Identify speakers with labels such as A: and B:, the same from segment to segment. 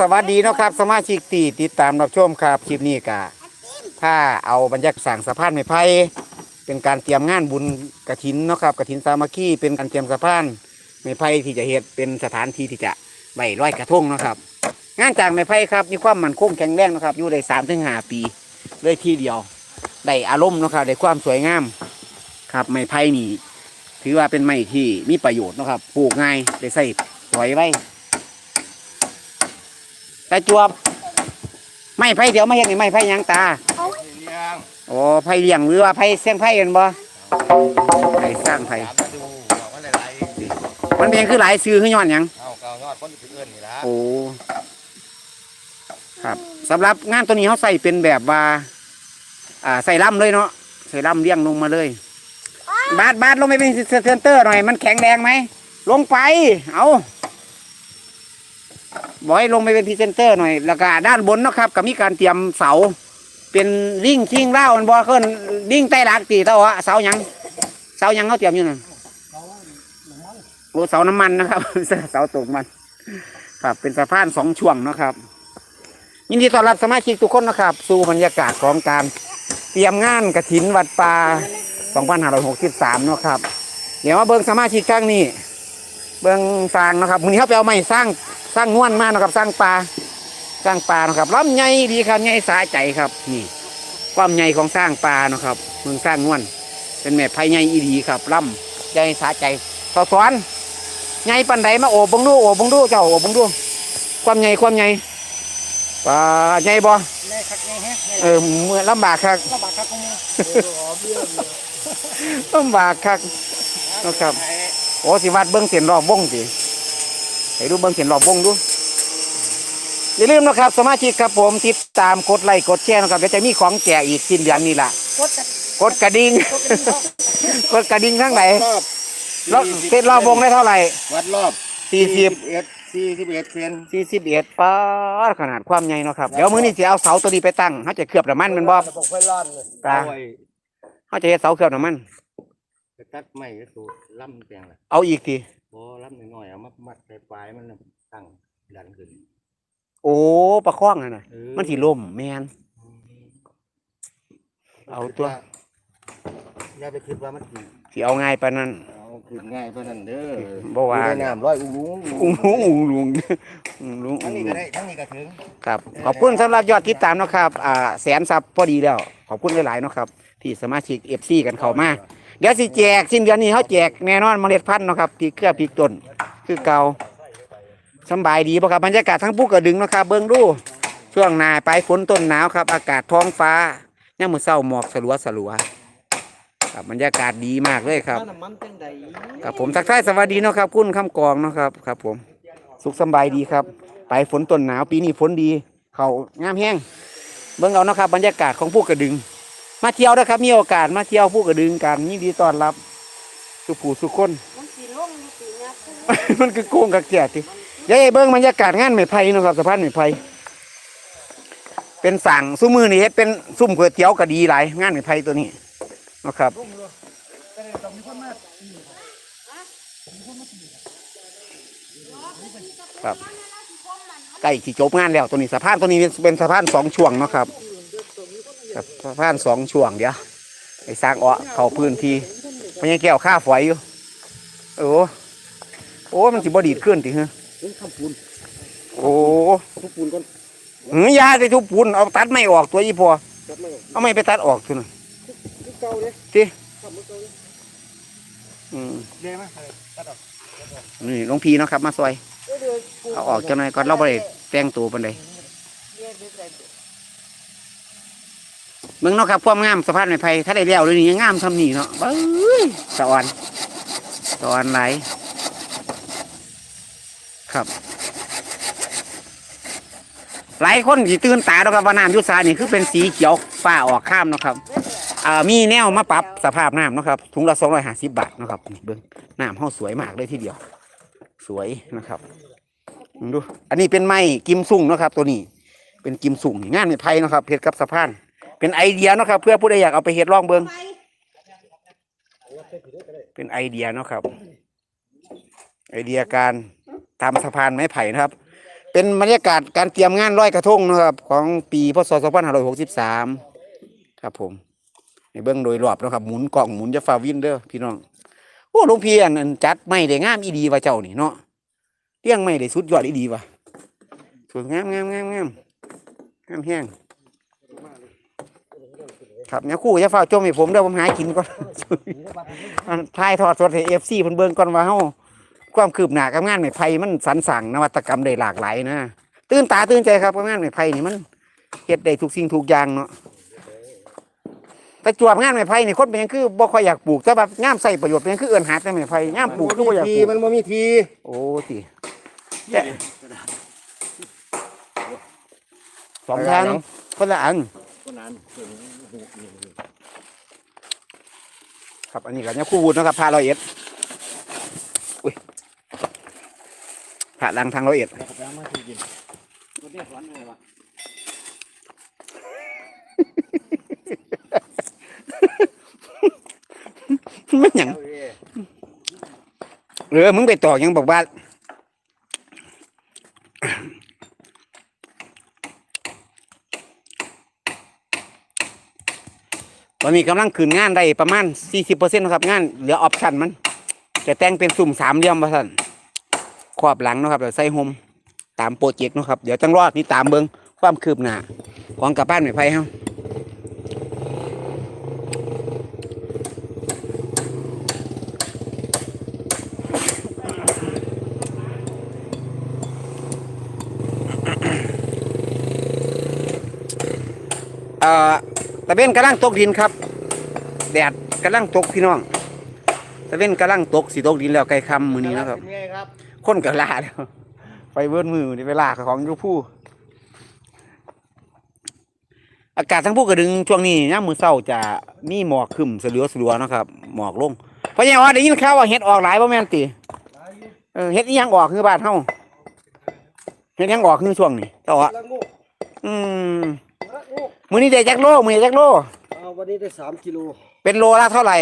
A: สวัสดีเนาะครับสมาชิกตีติดตามรับชมครับคลิปนี้กะถ้าเอาบรรยากาศสั่งสะพานไม้ไผ่เป็นการเตรียมงานบุญกระถินเนาะครับกระถินสามัคคีเป็นการเตรียมสะพานไม้ไผ่ที่จะเฮ็ดเป็นสถานที่ที่จะไว้ร้อยกระทงเนาะครับ งานจากไม้ไผ่ครับมีความมั่นคงแข็งแรงเนาะครับอยู่ได้สามถึงห้าปีเลยที่เดียวได้อารมณ์เนาะครับได้ความสวยงามครับไม้ไผ่นี่ถือว่าเป็นไม้ที่มีประโยชน์เนาะครับปลูกง่ายได้ใส่สวยไว้ ตาจวบ ไม่ไผ่เดี๋ยวมาเห็นนี่ไม่ไผ่หยังตา
B: เลี้ยง
A: โอ้ไผ่เลี้ยงหรือว่าไผ่เสียงไผ่กันบ่ไผ่สร้างไผ่
B: ถามมาดูบอกว่าหลายๆสิ
A: มันเป็นคือหลายซื้อขึ้นย้อนหยัง
B: เอาเกายอดคนอื่นนี่ละ
A: โอ้ครับสำหรับงานตัวนี้เขาใส่เป็นแบบว่า อ่าใส่ล่ำเลยเนาะใส่ล่ำเลี้ยงลงมาเลย บาดบาดลงไปเป็นเซนเตอร์หน่อย มันแข็งแรงไหมลงไป เอา บอยลงไปเป็นพรีเซนเตอร์หน่อยแล้วก็ด้านบนนะครับก็มีการเตรียมเสา เป็นริ่งชิงเล่ามันบอขึ้นริ่งใต้หลักตีเต้าอะเสายังเสายังเขาเตรียมอยู่นั่นโอ้เสาน้ำมันนะครับเสาตกมันครับเป็นสะพานสองช่วงนะครับยินดีต้อนรับสมาชิกทุกคนนะครับ สู่บรรยากาศของการเตรียมงานกระถินวัดป่า2563นาะครับ เดี๋ยวมาเบิ่งสมาชิกข้างนี้ เบิ่งสร้างนะครับมือนี้เขาไปเอาไม้สร้าง สร้างง่วนมานะครับ สร้างปลาสร้างปลานะครับลำใหญ่ดีครับใหญ่สาใจครับ นี่ความใหญ่ของสร้างปลานะครับเมืองสร้างง่วน เป็นแม่ไผ่ใหญ่อีดีครับลำใหญ่สาใจสอสอนใหญ่ปันใดมาโอบเบังดูโอบเบังดูเจ้าโอบเบังดู ความใหญ่ความใหญ่ปลาใหญ่บ่
B: แม่คักแม่แฮะ
A: เออเมื่อลำบากครับ
B: ลำบากคักกูมึงอ๋อเบี้ย
A: ลำบากครับนะครับโอ้สิวัดเบิ้งเสียนรอบวงสิ ให้ดูเบิ้งเสียนรอบวงดูอย่าลืมนะครับ สมาชิกครับผมติดตามกดไลค์กดแชร์นะครับเดี๋ยวจะมีของแจกอีกสิ้นเดือนนี้ล่ะ
B: กดกัน
A: กดกระดิ่งกดกระดิ่งข้างไหน
B: รอบ
A: รอบเสร็จรอบวงได้เท่าไหร่
B: วัดรอบ
A: สี่สิบ
B: เอ็ดสี่สิบเอ็ดเซน
A: สี่สิบเอ็ดป้าดขนาดความใหญ่เนาะครับเดี๋ยวมื้อนี้จะเอาเสาตัวนี้ไปตั้งเขาจะเคลือบน้ำมันแมันบ่
B: บอกไฟล้านเลย
A: ตาเขาจะเฮ็ดเสาเคลือบน้ำมัน
B: ไปตัดไม้ก็สูดล่ำแปลงละ
A: เอาอีกที
B: บ่ล่ำหน่อยๆเอามามัดใส่ปลายมันน่ะตั้งดันขึ้น
A: โอ้ประคองน่ะนะ
B: เออ
A: มันสิล่มแมนเอาตัว
B: อย่าไปคิดว่ามันสิ
A: สิเอาง่ายปานนั้น
B: เอา ขึ้นง่ายเท่านั้นเด้อ
A: บ่ว่า
B: อยู่ในน้ำร้อยอุ้งลุง
A: อุ้งลุงอุ้งลุงอุ้งลุง
B: ทั้
A: อุ้
B: ง
A: ง
B: นี้
A: ลุ
B: ก็
A: ง
B: ได้ทั้งนี้ก็ถึง
A: ครับ ขอบคุณสำหรับยอดติดตามเนาะครับอ่าแสนซับพอดีแล้ว ขอบคุณหลายๆเนาะครับ ที่สมาชิกเอฟซีกันเข้ามา เดี๋ยวสิแจกสิ้นเดือนนี้เขาแจกแน่นอนเมล็ดพันธุ์เนาะครับที่เครือพริกต้นคือเก่าสำบายดีบ่ครับบรรยากาศทั้งภูกระดึงเนาะครับเบิ่งดูช่วงหน้าปลายฝนต้นหนาวครับ อากาศท้องฟ้าย่ามมื้อเช้าหมอกสลัวสลัว ครับบรรยากาศดีมากเลยครับ
B: น้ำมันเป็นใด
A: ครับผมทักทายสวัสดีเนาะครับคุณคำกองเนาะครับครับ ผมสุขสำบายดีครับปลายฝนต้นหนาวปีนี้ฝนดี เขางามแห้งเบิ่งเอาเนาะครับ บรรยากาศของผู้กระดึง มาเที่ยวนะครับมีโอกาสมาเที่ยวผู้กระดึงกันยินดีต้อนรับ สุผู้สุคน
C: มันสีลงมีสีเนี้ย
A: มันคือโกงกับแก่ติเดี๋ยวให้เบิ่งบรรยากาศงานไม้ไผ่เนาะครับสะพานไม้ไผ่เป็นสั่งซุ้มมือนี่เฮ็ดเป็นซุ้มก๋วยเตี๋ยวก็ดีหลายงานไม้ไผ่ตัวนี้เนาะครับ ครับใกล้ที่จบงานแล้วตัวนี้สะพานตัวนี้เป็นสะพานสองช่วงเนาะครับครับสะพานสองช่วงเดี๋ยวไอ้สร้างเอ้อเข้าพื้นที่มันยังแก้วค่าฝอยอยู่โอ้โอ้มันสิบดีดขึ้นติฮะ
B: เอ้ยข้ามปูน
A: โอ้
B: ทุกปูนก่อน
A: หือยาได้ทุบปูนเอาตัดไม่ออกตัวอีพอ
B: จัดไม่ออก
A: เอาไม่ไปตัดออกตัวน่ะ
B: ทุก เก่าเลย
A: ติ
B: ข้ามมือเก่าเลย
A: อืม
B: เลี้ยงไหมตัดออก
A: นี่หลวงพี่เนาะครับ มาซอย
B: เอ้ยเดี๋ยวปู
A: เอาออกจังหน่อยก่อนเราบ่ได้แต่งตัวปานใดเมืองเนาะครับความงามสะพานไม้ไผ่ถ้าได้แล้วเลยนี่ยังงามทำนี่เนาะเบ้ยสะออนสะออนไหลายครับ หลายคนที่ตื่นตาเนาะครับว่าน้ำยุสานี่คือเป็นสีเขียวฟ้าออกข้ามเนาะครับ อ่ามีแนวมาปรับสภาพน้ำนะครับถุงละสองร้อยห้าสิบบาทนะครับเบิ้งน้ำห้องสวยมากเลยทีเดียว สวยนะครับดูอันนี้เป็นไม้กิมซุ่งนะครับ ตัวนี้ เป็นกิมซุ่งงานไม้ไผ่นะครับเพชรกับสะพาน เป็นไอเดียนะครับ เพื่อผู้ใดอยากเอาไปเฮ็ดลองเบิ้งเป็นไอเดียนะครับ ไอเดียการทำสะพานไม้ไผ่นะครับ เป็นบรรยากาศการเตรียมงานร้อยกระทงนะครับ ของปีพศ2563 ครับผม ในเบื้องโดยรอบนะครับหมุนกล่องหมุนจะฟาวินเด้อพี่น้องโอ้หลวงพี่อันอันจัดไม่ได้งามอีดีว่าเจ้านี่เนาะเลี้ยงไม่ได้สุดยอดอีดีว่ะสวยงามงามงามงามงามแห้งครับเนี่ยคู่จะฝ้ากจมให้ผมเด้อผมหากินก่อนอันถ่ายทอดสดให้เอฟซีเพิ่นเบิ่งก่อนว่าเฮาความคืบหน้ากับงานไม้ไผ่มันสรรสั่งนวัตกรรมได้หลากหลายนะตื่นตาตื่นใจครับกับงานไม้ไผ่นี่มันเฮ็ดได้ทุกสิ่งทุกอย่างเนาะ แต่จวบงานไม้ไผ่นี่คนเป็นหยังคือบ่ค่อยอยากปลูกแต่แบบงามใส่ประโยชน์เป็นหยังคือเอิ้นหาแต่ไม้ไผ่งามปลูกคือบ่อยาก
B: ที
A: ปลูก
B: มันบ่มีที
A: โอ้ติแต่สองทางคนละอัน
B: ก็นั้น
A: ครับอันนี้ก็เนี่ยคู่วุฒินะครับพาร้อยเอ็ดอุ้ยพาลังทางร้อยเอ็ด
B: แล้วก็ไปเอามาทีกินก็เรียกร้อนเลยวะ
A: มันหยัง
B: เออ
A: มึงไปต่อยังบอกว่าตอนนี้กำลังขืนงานได้ประมาณ 40%ครับงานเหลือออปชั่นมัน จะแต่งเป็นสุ่มสามเหลี่ยมว่าสั่นครอบหลังนะครับแล้วใส่โฮมตามโปรเจกต์นะครับ เดี๋ยวจังรอดนี่ตามเบิงความคืบหน้าของกลับบ้านไม่ไพ่เฮา เอ่อตะเบนกำลังตกดินครับ แดดกำลังตกพี่น้องตะเวนกำลังตกสีตกดินแล้วไกลคำมือนี้นะครับ
B: เป็นไงครับ
A: คนกับลาแล้วไปเบิ้นมือนี่เวลาของอยูผู้อากาศทั้งผู้กระดึงช่วงนี้ย่ามมือเศร้าจะมีหมอกขึ้นสลัวสลัวๆนะครับ หมอกลงเพราะยังว่าได้ยินข่าวว่าเห็ดออกหลายบ่แม่นติเออเห็ดอีหยังออกคือบ้านเฮาเห็ดหยังออกคือช่วงนี้ต่อ
D: ละงู
A: อืม
D: ละงู
A: มื้อนี้ได้จักโลมื้อนี้ได้จักโล
D: เอาวันนี้ได้สามกิโล
A: เป็นโลละเท่าไหร่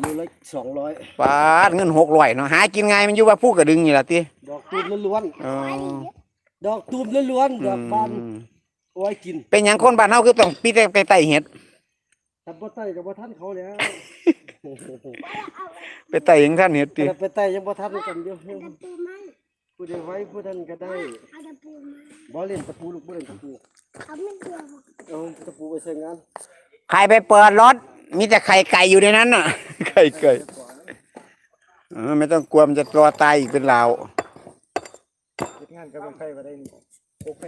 D: โลละสองร้อย
A: บาทเงิน600เนาะหากินง่ายมันอยู่ว่าผู้กระดึงนี่ล่ะติ
D: ดอกตูมล้วน
A: อ๋อ
D: ๆดอกตูมล้วนๆดอกบาน
A: อืม
D: เอาไว้กิน
A: เป็นหยังคนบ้านเฮาคือต้องปีแต่ไปไต่เห็ด
D: แต่บ่ไต้กับบ่ทันเขาแล้ว
A: ไปไต่ยังท่านเห็ดติ
D: แต่ไปไต้ยังบ่ทันกันอยู่
C: เอาตะปูมัน
D: ผู้ใดไว้ผู้นั้นก็ได้
C: เอาตะปูมัน
D: บ่เล่นตะปูลูกบ่เล่นตะปู
C: เอาไม่เดียว
D: เอาตะปูไปใช้งาน
A: ใครไปเปิดรถ มีแต่ไข่ไก่อยู่ในนั้นน่ะ ไข่ไก่เออไม่ต้องกลัวมันจะตัวตายอีกเป็นลาว
B: เฮ็ดงานกับเป็นไฟมาได้นี่โอเค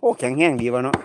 A: โอ้แข็งแห้งดีวะเนาะ